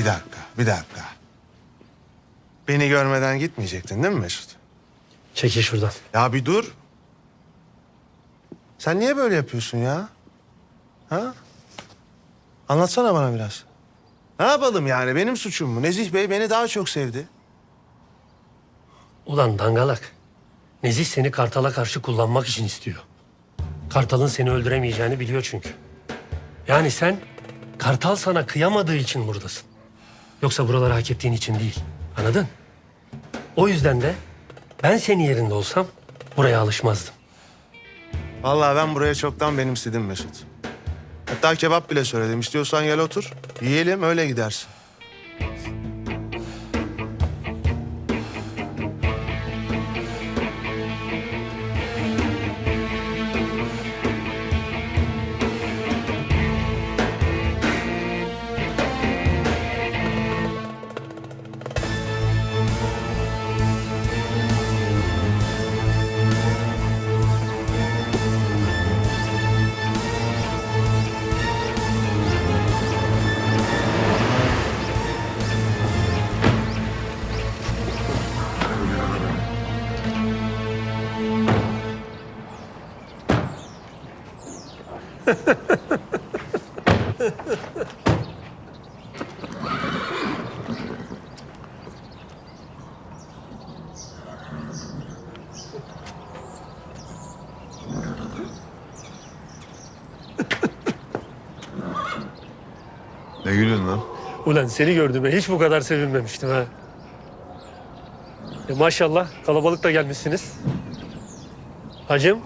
Bir dakika, bir dakika. Beni görmeden gitmeyecektin değil mi Mesut? Çekil şuradan. Ya bir dur. Sen niye böyle yapıyorsun ya? Ha? Anlatsana bana biraz. Ne yapalım yani? Benim suçum mu? Nezih Bey beni daha çok sevdi. Ulan dangalak. Nezih seni Kartal'a karşı kullanmak için istiyor. Kartal'ın seni öldüremeyeceğini biliyor çünkü. Yani sen Kartal sana kıyamadığı için buradasın. Yoksa buraları hak ettiğin için değil. Anladın? O yüzden de ben senin yerinde olsam buraya alışmazdım. Vallahi ben buraya çoktan benimsedim Mesut. Hatta kebap bile söyledim. İstiyorsan gel otur. Yiyelim öyle gidersin. Ne gülüyorsun lan? Ulan seni gördüğüme hiç bu kadar sevinmemiştim ha. E maşallah kalabalık da gelmişsiniz. Hacım.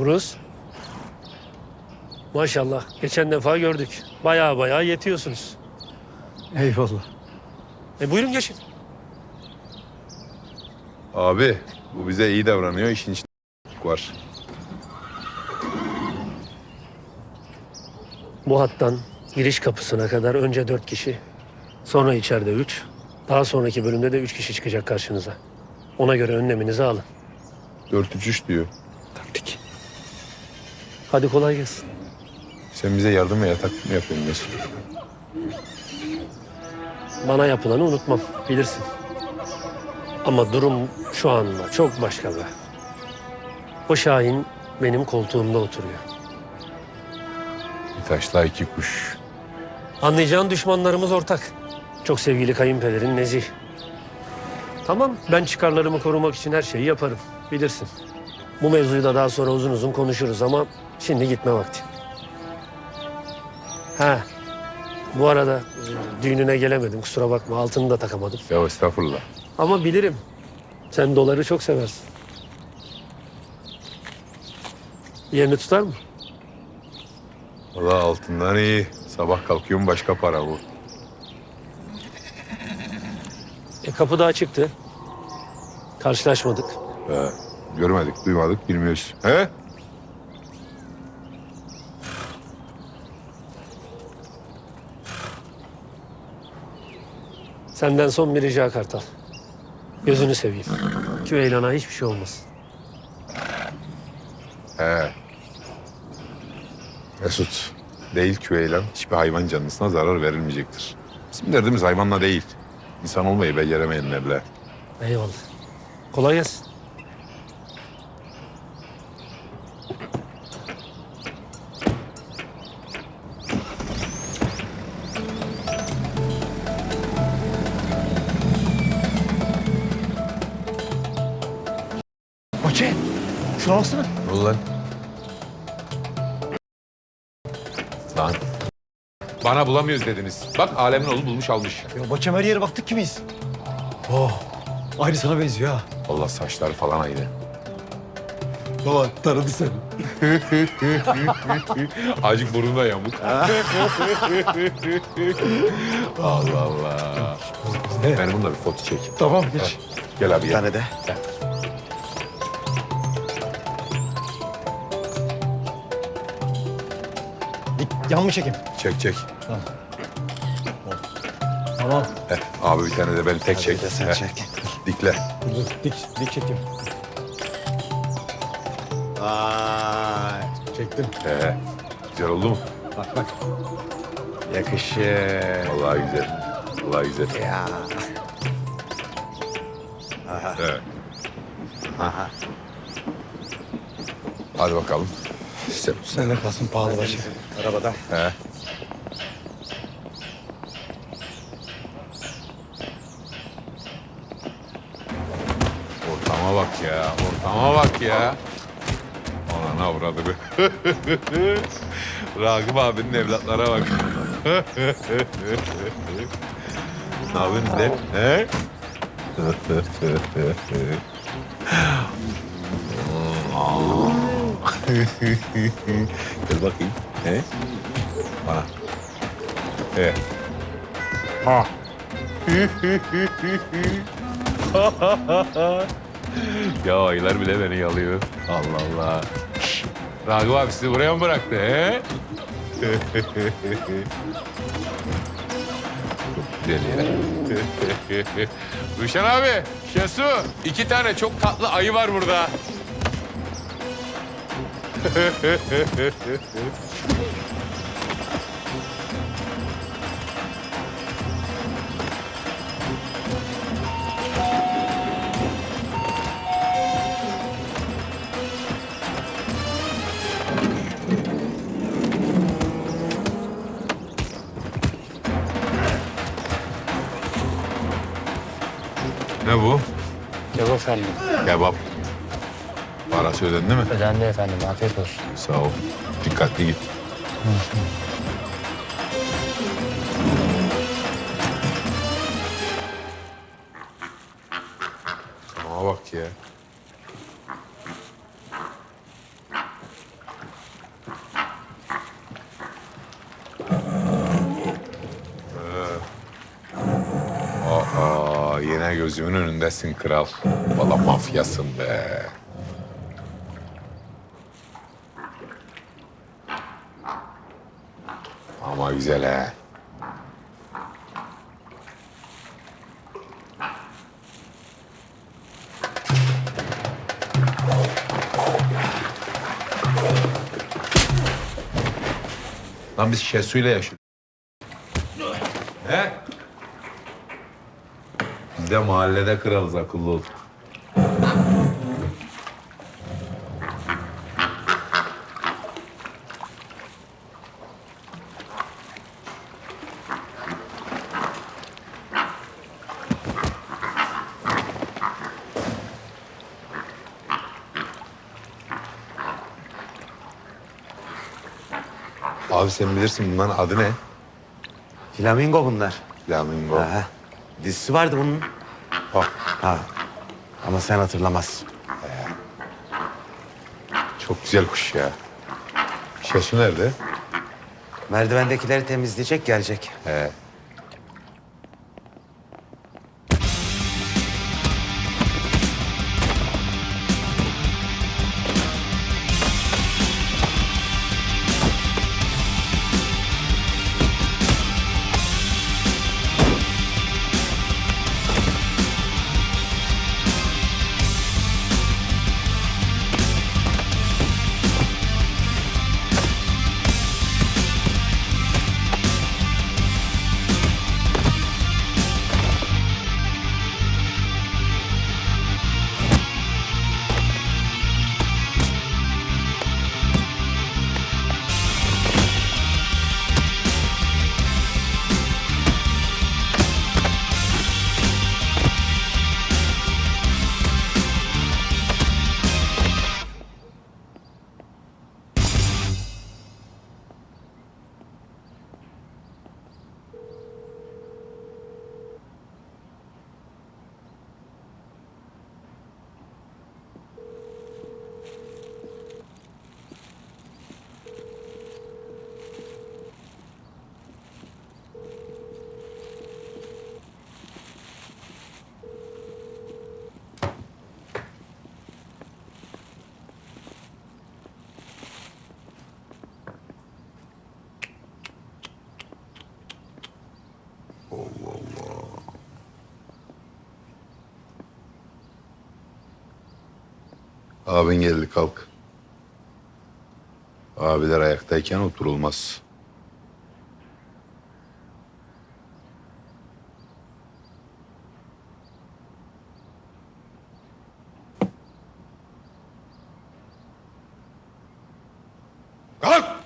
Buruz. Maşallah geçen defa gördük. Baya baya yetiyorsunuz. Eyvallah. E buyurun geçin. Abi bu bize iyi davranıyor. işin içinde var. Bu hattan giriş kapısına kadar önce dört kişi, sonra içeride üç, daha sonraki bölümde de üç kişi çıkacak karşınıza. Ona göre önleminizi alın. 4-3-3 diyor. Hadi kolay gelsin. Sen bize yardım ve yatak mı yapıyorsun Mesut? Bana yapılanı unutmam, bilirsin. Ama durum şu anda çok başka be. O Şahin benim koltuğumda oturuyor. Bir taşla iki kuş. Anlayacağın düşmanlarımız ortak. Çok sevgili kayınpederin Nezih. Tamam, ben çıkarlarımı korumak için her şeyi yaparım, bilirsin. Bu mevzuyu da daha sonra uzun uzun konuşuruz ama şimdi gitme vakti. Ha, bu arada e, düğününe gelemedim, kusura bakma. Altını da takamadım. Ya estağfurullah. Ama bilirim. Sen doları çok seversin. Yerini tutar mı? Valla altından iyi. Sabah kalkıyorum başka para bu. E, kapı daha çıktı. Karşılaşmadık. He, görmedik, duymadık, bilmiyoruz. He? Senden son bir rica Kartal. Gözünü seveyim. Küveylana hiçbir şey olmasın. He. Mesut, değil küveylan hiçbir hayvan canlısına zarar verilmeyecektir. Bizim derdimiz hayvanla değil. İnsan olmayı beceremeyenlerle. Eyvallah. Kolay gelsin. Bana bulamıyoruz dediniz. Bak alemin oğlu bulmuş almış. Ya Bahçem her yere baktık ki biz. Oh. Aynı sana benziyor ha. Allah saçları falan aynı. Baba tanıdı seni. Acık burnu da yamuk. Allah Allah. Ne? Benim bununla bir foto çek. Tamam geç. Gel abi Bir gel. tane de. Dik, yan mı çekeyim? Çek çek. Tamam. Heh, abi bir tane de beni tek çek. Sen Heh, çek. Dikle. Dur, dur, dik, dik çekeyim. Vay. Çektim. Ee, güzel oldu mu? Bak bak. Yakışır. Vallahi güzel. Vallahi güzel. Ya. Evet. Aha. Hadi bakalım. Sen, Sen de kalsın pahalı başı. Arabada. he. Ortama bak ya, ortama bak ya. Anana avradı be. Ragıp abinin evlatlara bak. ne yapıyorsun lan? He? Gel bakayım. He? Bana. He. Ha. ya ayılar bile beni yalıyor. Allah Allah. Ragıp abi sizi buraya mı bıraktı he? Güzel ya. Ruşen abi, Şesu. iki tane çok tatlı ayı var burada. Ne bu? Kebap efendim. Kebap. Parası ödedin değil mi? Ödendi efendim. Afiyet olsun. Sağ ol. Dikkatli git. Ama bak ya. Ee, Aa, yine gözümün önündesin kral. Valla mafyasın be. Ama güzel he. Lan biz Şesu'yla yaşıyoruz. He? Biz de mahallede kralız akıllı ol. Abi sen bilirsin bunların adı ne? Flamingo bunlar. Flamingo. Ha. Dizisi vardı bunun. Bak Ha. Ama sen hatırlamazsın. çok güzel kuş ya. Şesu nerede? Merdivendekileri temizleyecek gelecek. He. Abin geldi kalk. Abiler ayaktayken oturulmaz. Kalk!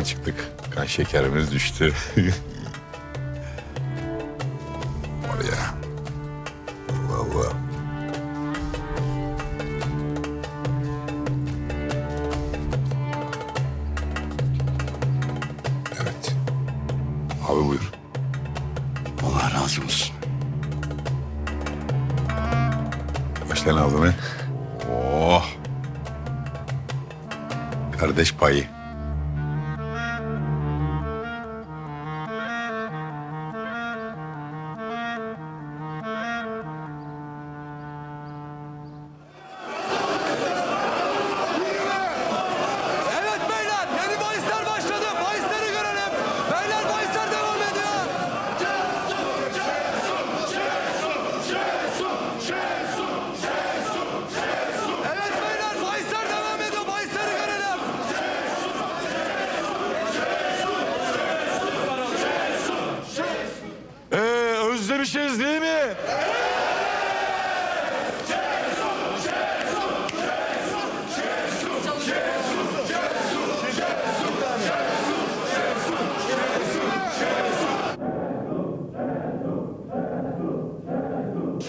Falan çıktık. Kan şekerimiz düştü. Var ya. Allah Allah. Evet. Abi buyur. Allah razı olsun. Başlayın ağzını. Oh. Kardeş payı.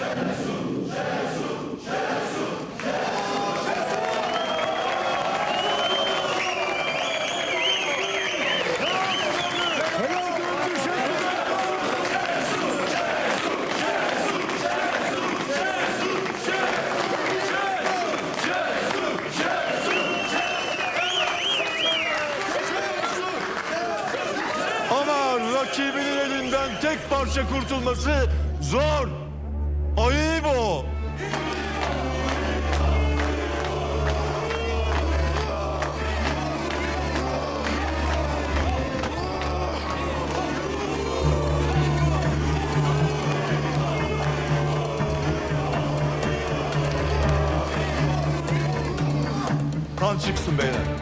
Ama Kan çıksın beyler.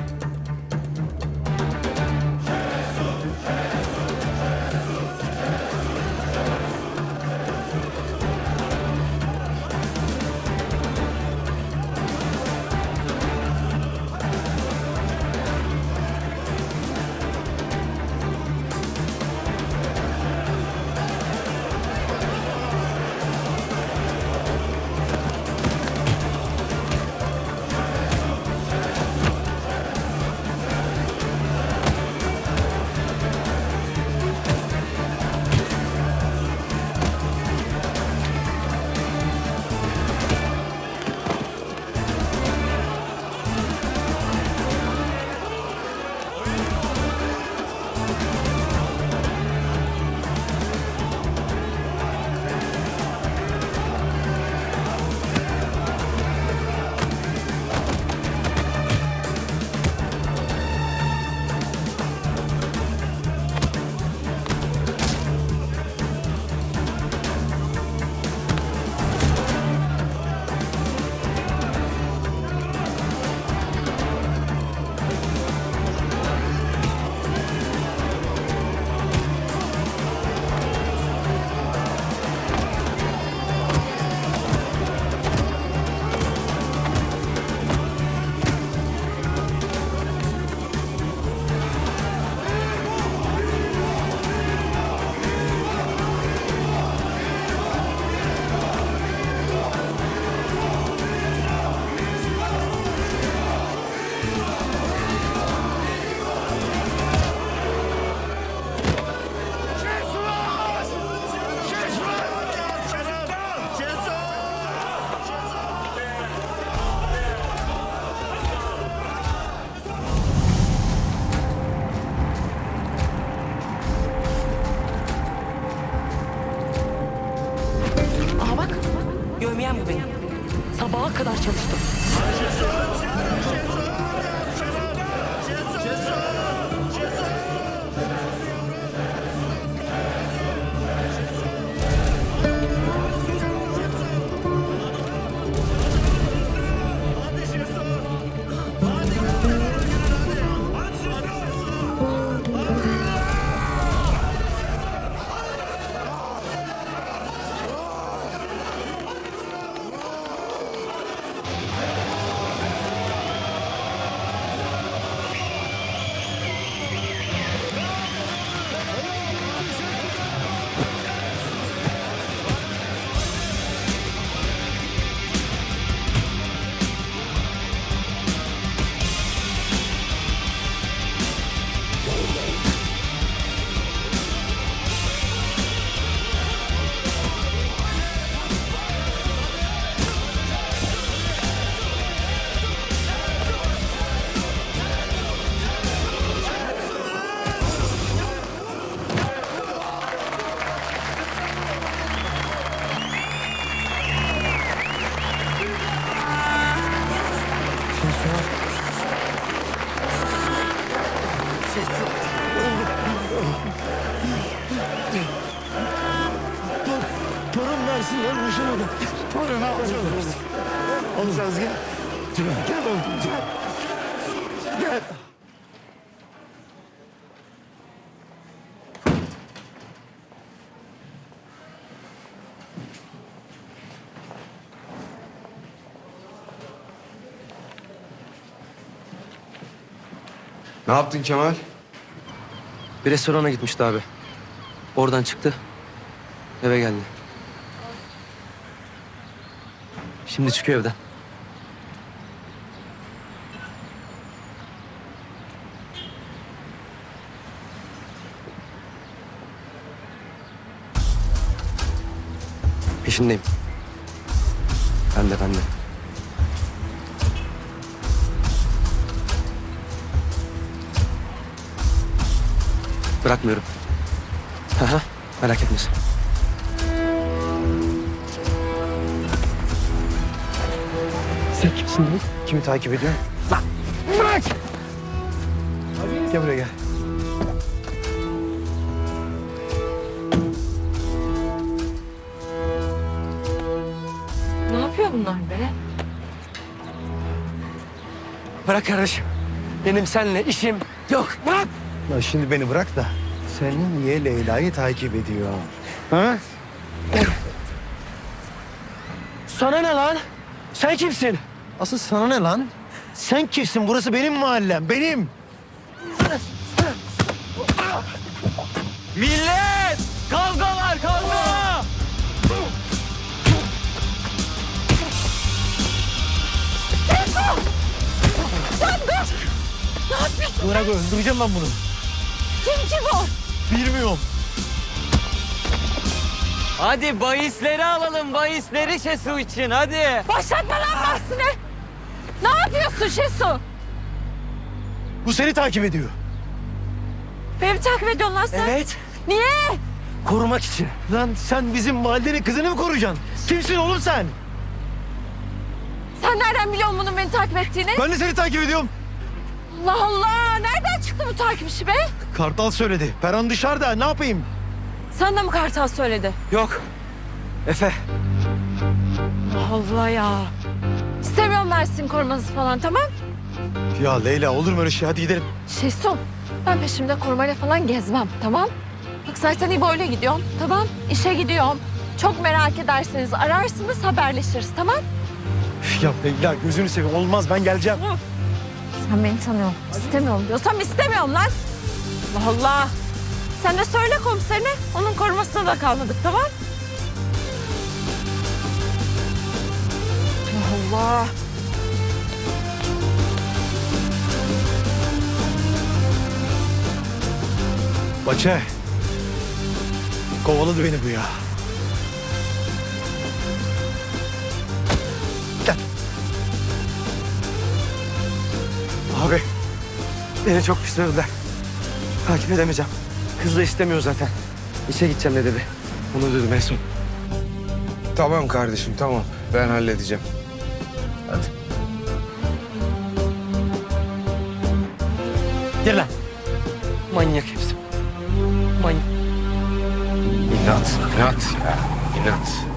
Mersin'de buluşalım. Torun alacağım. Alacağız gel. Gel oğlum gel. Gel. Ne yaptın Kemal? Bir restorana gitmişti abi. Oradan çıktı. Eve geldi. Şimdi çıkıyor evden. Peşindeyim. Ben de ben de. Bırakmıyorum. Aha, merak etme sen. Kimsin lan? Kimi takip ediyorsun? Lan bırak! Gel buraya gel. Ne yapıyor bunlar be? Bırak kardeşim. Benim seninle işim yok. Bırak. Lan şimdi beni bırak da sen niye Leyla'yı takip ediyor? Ha? Sana ne lan? Sen kimsin? Asıl sana ne lan? Sen kimsin? Burası benim mahallem, benim. Millet! Kavga var kavga! Bırak öldüreceğim ben bunu. Kim ki bu? Bilmiyorum. Hadi bahisleri alalım bahisleri Şesu için hadi. Başlatma lan bahsini. Ne yapıyorsun Şesu? Bu seni takip ediyor. Beni mi takip ediyorsun lan sen? Evet. Niye? Korumak için. Lan sen bizim mahallenin kızını mı koruyacaksın? Kimsin oğlum sen? Sen nereden biliyorsun bunun beni takip ettiğini? Ben de seni takip ediyorum. Allah Allah. Nereden çıktı bu takip işi be? Kartal söyledi. Peran dışarıda. Ne yapayım? Sana mı Kartal söyledi? Yok. Efe. Allah ya. İstemiyorum ben sizin korumanızı falan tamam? Ya Leyla olur mu öyle şey? Hadi gidelim. Şesu, ben peşimde korumayla falan gezmem, tamam? Bak zaten iyi böyle gidiyorum, tamam? İşe gidiyorum. Çok merak ederseniz ararsınız, haberleşiriz, tamam? Ya Leyla gözünü seveyim. Olmaz ben geleceğim. Sen beni tanıyorsun. İstemiyorum diyorsam istemiyorum lan. Allah Allah. Sen de söyle komiserine, onun korumasına da kalmadık, tamam? Allah. Baçe. Kovaladı beni bu ya. Gel. Abi. Beni çok pis dövdüler. Takip edemeyeceğim. Kız da istemiyor zaten. İşe gideceğim dedi bir. Onu dedim en son. Tamam kardeşim tamam. Ben halledeceğim. Manyak hepsi. Manyak. İnat, inat ya. İnat.